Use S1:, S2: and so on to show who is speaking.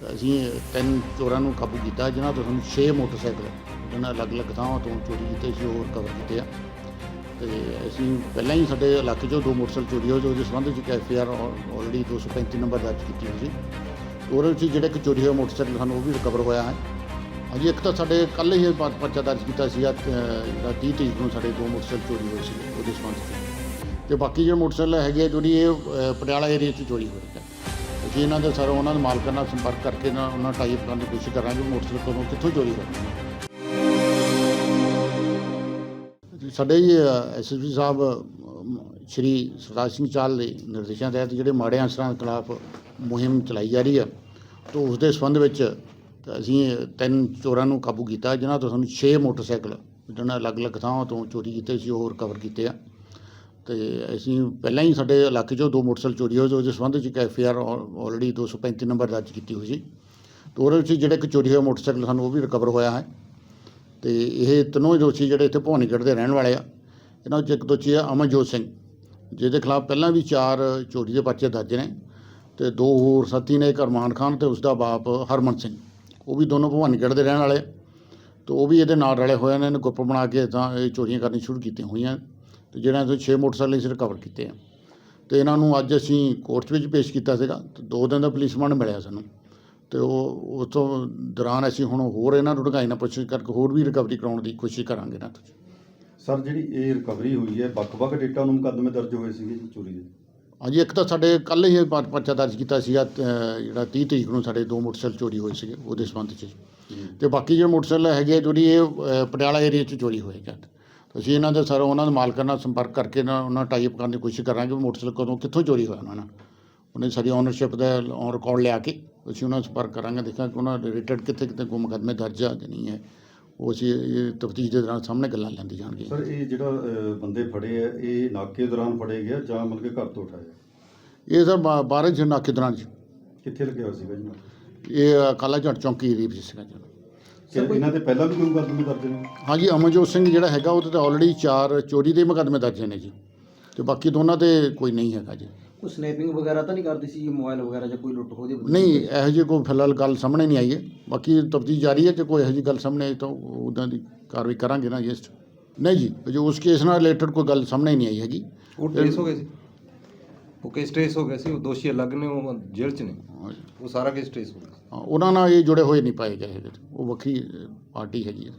S1: ਅਸੀਂ ਤਿੰਨ ਚੋਰਾਂ ਨੂੰ ਕਾਬੂ ਕੀਤਾ, ਜਿਨ੍ਹਾਂ ਤੋਂ ਸਾਨੂੰ 6 ਮੋਟਰਸਾਈਕਲ ਜਿਹਨਾਂ ਅਲੱਗ-ਅਲੱਗ ਥਾਵਾਂ ਤੋਂ ਚੋਰੀ ਕੀਤੇ ਸੀ ਉਹ ਰਿਕਵਰ ਕੀਤੇ ਆ। ਤੇ ਅਸੀਂ ਪਹਿਲਾਂ ਹੀ ਸਾਡੇ ਇਲਾਕੇ 'ਚੋਂ ਦੋ ਮੋਟਰਸਾਈਕਲ ਚੋਰੀ ਹੋਏ ਉਹਦੇ ਸੰਬੰਧ ਵਿੱਚ ਇੱਕ ਐਫ ਆਰ ਆਲਰੇਡੀ 235 ਨੰਬਰ ਦਰਜ ਕੀਤੀ ਹੋਈ ਸੀ। ਉਹਦੇ ਵਿੱਚ ਜਿਹੜੇ ਕਿ ਚੋਰੀ ਹੋਏ ਮੋਟਰਸਾਈਕਲ, ਸਾਨੂੰ ਉਹ ਵੀ ਰਿਕਵਰ ਹੋਇਆ ਹੈ। ਹਾਂਜੀ, ਇੱਕ ਤਾਂ ਸਾਡੇ ਕੱਲ੍ਹ ਹੀ ਇਹ ਪਰਚਾ ਦਰਜ ਕੀਤਾ ਸੀ ਜਿਹੜਾ 30 ਤਰੀਕ ਨੂੰ ਸਾਡੇ ਦੋ ਮੋਟਰਸਾਈਕਲ ਚੋਰੀ ਹੋਏ ਸੀ ਉਹਦੇ ਸੰਬੰਧ ਵਿੱਚ। ਤੇ ਬਾਕੀ ਜਿਹੜੇ ਮੋਟਰਸਾਈਕਲ ਹੈਗੇ ਆ ਜਿਹੜੀ ਇਹ ਪਟਿਆਲਾ ਏਰੀਆ 'ਚ ਚੋਰੀ ਹੋਈ ਹੈ ਇਹਨਾਂ ਦੇ ਸਰ ਉਹਨਾਂ ਦੇ ਮਾਲਕਾਂ ਨਾਲ ਸੰਪਰਕ ਕਰਕੇ ਨਾ ਉਹਨਾਂ ਟਾਈ ਕਰਨ ਦੀ ਕੋਸ਼ਿਸ਼ ਕਰਾਂਗੇ, ਮੋਟਰਸਾਈਕਲ ਤੋਂ ਕਿੱਥੋਂ ਚੋਰੀ ਹੋਇਆ ਸਾਡੇ ਐਸਐਸਪੀ ਸਾਹਿਬ ਸ਼੍ਰੀ ਸਰਦਾਰ ਸਿੰਘ ਚਾਲ ਦੇ ਨਿਰਦੇਸ਼ਾਂ ਤਹਿਤ ਜਿਹੜੇ ਮਾੜੇ ਅਨਸਰਾਂ ਖਿਲਾਫ ਮੁਹਿੰਮ ਚਲਾਈ ਜਾ ਰਹੀ ਹੈ, ਤੋਂ ਉਸ ਦੇ ਸੰਬੰਧ ਵਿੱਚ ਅਸੀਂ ਤਿੰਨ ਚੋਰਾਂ ਨੂੰ ਕਾਬੂ ਕੀਤਾ, ਜਿਨ੍ਹਾਂ ਤੋਂ ਸਾਨੂੰ 6 ਮੋਟਰਸਾਈਕਲ ਜਿਹਨਾਂ ਅਲੱਗ-ਅਲੱਗ ਥਾਵਾਂ ਤੋਂ ਚੋਰੀ ਕੀਤੇ ਸੀ, ਉਹ ਰਿਕਵਰ ਕੀਤੇ ਆ। ਤੇ ਅਸੀਂ ਪਹਿਲਾਂ ਹੀ ਸਾਡੇ ਇਲਾਕੇ 'ਚੋਂ ਦੋ ਮੋਟਰਸਾਈਕਲ ਚੋਰੀ ਹੋਏ ਸੀ, ਉਹਦੇ ਸੰਬੰਧ ਵਿੱਚ ਇੱਕ ਐਫ ਆਰ ਆਲਰੇਡੀ 235 ਨੰਬਰ ਦਰਜ ਕੀਤੀ ਹੋਈ ਸੀ। ਤੇ ਉਹਦੇ ਵਿੱਚ ਜਿਹੜੇ ਇੱਕ ਚੋਰੀ ਹੋਏ ਮੋਟਰਸਾਈਕਲ ਸਾਨੂੰ ਉਹ ਵੀ ਰਿਕਵਰ ਹੋਇਆ ਹੈ। ਤੇ ਇਹ ਤਿੰਨੋਂ ਹੀ ਦੋਸ਼ੀ ਜਿਹੜੇ ਇੱਥੇ ਭਵਾਨੀਗੜ੍ਹ ਦੇ ਰਹਿਣ ਵਾਲੇ ਆ, ਇਹਨਾਂ ਵਿੱਚ ਇੱਕ ਦੋਸ਼ੀ ਆ ਅਮਨਜੋਤ ਸਿੰਘ, ਜਿਹਦੇ ਖਿਲਾਫ ਪਹਿਲਾਂ ਵੀ ਚਾਰ ਚੋਰੀ ਦੇ ਪਰਚੇ ਦਰਜ ਨੇ ਤੇ ਦੋ ਹੋਰ ਸਾਥੀ ਨੇ ਇੱਕ ਅਰਮਾਨ ਖਾਨ ਤੇ ਉਸ ਦਾ ਬਾਪ ਹਰਮਨ ਸਿੰਘ। ਉਹ ਵੀ ਦੋਨੋਂ ਭਵਾਨੀਗੜ੍ਹ ਦੇ ਰਹਿਣ ਵਾਲੇ ਆ। ਤੇ ਉਹ ਵੀ ਇਹਦੇ ਨਾਲ ਰਲੇ ਹੋਏ ਨੇ, ਇਹਨੂੰ ਗੁੱਪ ਬਣਾ ਕੇ ਤਾਂ ਇਹ ਚੋਰੀਆਂ ਕਰਨੀ ਸ਼ੁਰੂ ਕੀਤੀਆਂ ਹੋਈਆਂ। ਤੇ ਜਿਹੜਾ ਤੋਂ 6 ਮੋਟਰਸਾਈਕਲ ਅਸੀਂ ਰਿਕਵਰ ਕੀਤੇ ਆ। ਤੇ ਇਹਨਾਂ ਨੂੰ ਅੱਜ ਅਸੀਂ ਕੋਰਟ ਵਿੱਚ ਪੇਸ਼ ਕੀਤਾ ਸੀਗਾ ਤੇ ਦੋ ਦਿਨ ਦਾ ਪੁਲਿਸ ਰਿਮਾਂਡ ਮਿਲਿਆ ਸਾਨੂੰ। ਤੇ ਉਹ ਉਸ ਤੋਂ ਦੌਰਾਨ ਅਸੀਂ ਹੁਣ ਹੋਰ ਇਹਨਾਂ ਨੂੰ ਢੁਕਾਈ ਨਾਲ ਪੁੱਛ ਕਰਕੇ ਹੋਰ ਵੀ ਰਿਕਵਰੀ ਕਰਾਉਣ ਦੀ ਕੋਸ਼ਿਸ਼ ਕਰਾਂਗੇ ਨਾ ਤੁਸੀਂ
S2: ਸਰ ਜਿਹੜੀ ਇਹ ਰਿਕਵਰੀ ਹੋਈ ਹੈ ਵੱਖ-ਵੱਖ ਡੇਟਾ ਨੂੰ ਮੁਕੱਦਮੇ ਦਰਜ ਹੋਏ ਸੀਗੇ ਜੀ ਚੋਰੀ ਦੇ?
S1: ਹਾਂਜੀ ਇੱਕ ਤਾਂ ਸਾਡੇ ਕੱਲ੍ਹ ਹੀ ਪਰਚਾ ਦਰਜ ਕੀਤਾ ਸੀਗਾ ਜਿਹੜਾ 30 ਤਰੀਕ ਨੂੰ ਸਾਡੇ ਦੋ ਮੋਟਰਸਾਈਕਲ ਚੋਰੀ ਹੋਏ ਸੀਗੇ ਉਹਦੇ ਸੰਬੰਧ 'ਚ। ਤੇ ਬਾਕੀ ਜਿਹੜੇ ਮੋਟਰਸਾਈਕਲ ਹੈਗੇ ਜਿਹੜੀ ਇਹ ਪਟਿਆਲਾ ਏਰੀਆ 'ਚ ਚੋਰੀ ਹੋਏ ਜਾਂ ਅਸੀਂ ਇਹਨਾਂ ਦੇ ਸਰ ਉਹਨਾਂ ਦੇ ਮਾਲਕਾਂ ਨਾਲ ਸੰਪਰਕ ਕਰਕੇ ਨਾ ਉਹਨਾਂ ਟਾਈ ਅਪ ਕਰਨ ਦੀ ਕੋਸ਼ਿਸ਼ ਕਰਾਂਗੇ ਵੀ ਮੋਟਰਸਾਈਕਲ ਕਦੋਂ ਕਿੱਥੋਂ ਚੋਰੀ ਹੋਇਆ ਉਹਨਾਂ ਨਾਲ ਉਹਨੇ ਸਾਡੀ ਓਨਰਸ਼ਿਪ ਦਾ ਔਨ ਰਿਕਾਰਡ ਲਿਆ ਕੇ ਅਸੀਂ ਉਹਨਾਂ ਨਾਲ ਸੰਪਰਕ ਕਰਾਂਗੇ ਦੇਖਾਂਗੇ ਕਿ ਉਹਨਾਂ ਰਿਲੇਟਡ ਕਿੱਥੇ ਕਿੱਥੇ ਕੋਈ ਮੁਕੱਦਮੇ ਦਰਜ ਆ ਜਾਂ ਨਹੀਂ ਹੈ। ਉਹ ਅਸੀਂ ਇਹ ਤਫਤੀਸ਼ ਦੇ ਦੌਰਾਨ ਸਾਹਮਣੇ ਗੱਲਾਂ ਲੈਂਦੀ ਜਾਣਗੀਆਂ
S2: ਸਰ ਇਹ ਜਿਹੜਾ ਬੰਦੇ ਫੜੇ ਆ ਇਹ ਨਾਕੇ ਦੌਰਾਨ ਫੜੇ ਗਿਆ ਜਾਂ ਮਤਲਬ ਕਿ ਘਰ ਤੋਂ ਉਠਾਇਆ
S1: ਇਹ ਸਰ ਬਾ- ਬਾਰਹ ਚ ਨਾਕੇ ਦੌਰਾਨ
S2: ਕਿੱਥੇ ਲੱਗਿਆ ਹੋਇਆ ਸੀਗਾ ਜੀ?
S1: ਇਹ ਕਾਲਾ ਝੜ ਚੌਂਕੀ ਏਰੀਆ ਵਿੱਚ ਸੀਗਾ ਜੀ।
S2: ਕਿ ਇਹਨਾਂ ਦੇ ਪਹਿਲਾਂ ਵੀ ਕੋਈ ਮੁਕੱਦਮੇ ਦਰਜ ਨੇ?
S1: ਹਾਂਜੀ ਅਮਨਜੋਤ ਸਿੰਘ ਜਿਹੜਾ ਹੈਗਾ ਉਹਦੇ ਤੇ ਆਲਰੇਡੀ ਚਾਰ ਚੋਰੀ ਦੇ ਮੁਕੱਦਮੇ ਦਰਜ ਨੇ ਜੀ। ਤੇ ਬਾਕੀ ਦੋਨਾਂ ਤੇ ਕੋਈ ਨਹੀਂ ਹੈਗਾ ਜੀ।
S3: ਕੋਈ ਸਨੈਪਿੰਗ ਵਗੈਰਾ ਤਾਂ ਨਹੀਂ ਕਰਦੀ ਸੀ ਮੋਬਾਈਲ ਵਗੈਰਾ ਜਾਂ ਕੋਈ ਲੁੱਟ ਖੋਹ ਦੀ
S1: ਨਹੀਂ ਇਹੋ ਜਿਹੀ ਕੋਈ ਫਿਲਹਾਲ ਗੱਲ ਸਾਹਮਣੇ ਨਹੀਂ ਆਈ ਹੈ। ਬਾਕੀ ਤਫਤੀਸ਼ ਜਾਰੀ ਹੈ ਕਿ ਕੋਈ ਇਹੋ ਜਿਹੀ ਗੱਲ ਸਾਹਮਣੇ ਆਈ ਤਾਂ ਉਦਾਂ ਦੀ ਕਾਰਵਾਈ ਕਰਾਂਗੇ ਨਾ ਜੀ ਇਸ 'ਚ। ਨਹੀਂ ਜੀ ਅਜੇ ਉਸ ਕੇਸ ਨਾਲ ਰਿਲੇਟਡ ਕੋਈ ਗੱਲ ਸਾਹਮਣੇ ਨਹੀਂ ਆਈ ਹੈਗੀ।
S4: ਉਹ ਟ੍ਰੇਸ ਹੋ ਗਏ ਸੀ? ਉਹ ਕੇਸ ਟ੍ਰੇਸ ਹੋ ਗਿਆ ਸੀ ਉਹ ਦੋਸ਼ੀ ਅਲੱਗ ਨੇ ਉਹ ਜੇਲ੍ਹ 'ਚ ਨੇ। ਉਹ ਸਾਰਾ ਕੇਸ ਟ੍ਰੇਸ ਹੋ ਗਿਆ
S1: ਉਹਨਾਂ ਨਾਲ ਇਹ ਜੁੜੇ ਹੋਏ ਨਹੀਂ ਪਾਏ ਗਏ ਹੈਗੇ ਉਹ ਵੱਖਰੀ ਪਾਰਟੀ ਹੈਗੀ ਹੈ।